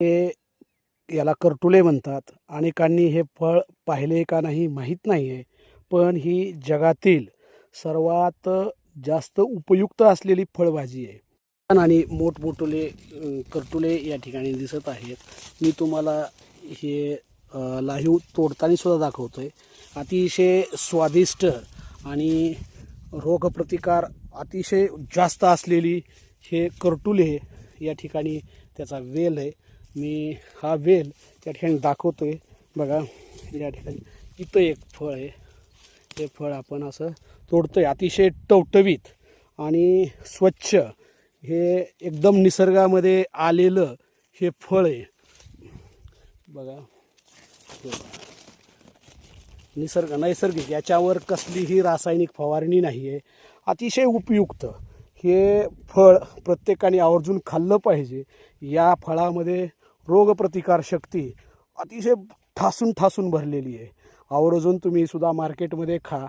हे याला करटुले म्हणतात. अनेकांनी हे फळ पाहिले का नाही माहीत नाही आहे पण ही जगातील सर्वात जास्त उपयुक्त असलेली फळभाजी आहे. आणि मोठमोठुले कर्टुले करटुले या ठिकाणी दिसत आहेत. मी तुम्हाला हे लाहीव तोडताना सुद्धा दाखवतो आहे अतिशय स्वादिष्ट आणि रोगप्रतिकार अतिशय जास्त असलेली हे करटुले या ठिकाणी त्याचा वेल आहे. मी हा वेल त्या ठिकाणी दाखवतो आहे बघा या ठिकाणी. इथं एक फळ आहे. हे फळ आपण असं तोडतो आहे अतिशय टवटवीत आणि स्वच्छ. हे एकदम निसर्गामध्ये आलेलं हे फळ आहे. बघा. बघा. निसर्ग नैसर्गिक याच्यावर कसलीही रासायनिक फवारणी नाही आहे अतिशय उपयुक्त. हे फळ प्रत्येकाने आवर्जून खाल्लं पाहिजे. या फळामध्ये रोगप्रतिकार शक्ती अतिशय ठासून ठासून भरलेली आहे. आवर्जून तुम्ही सुद्धा मार्केटमध्ये खा.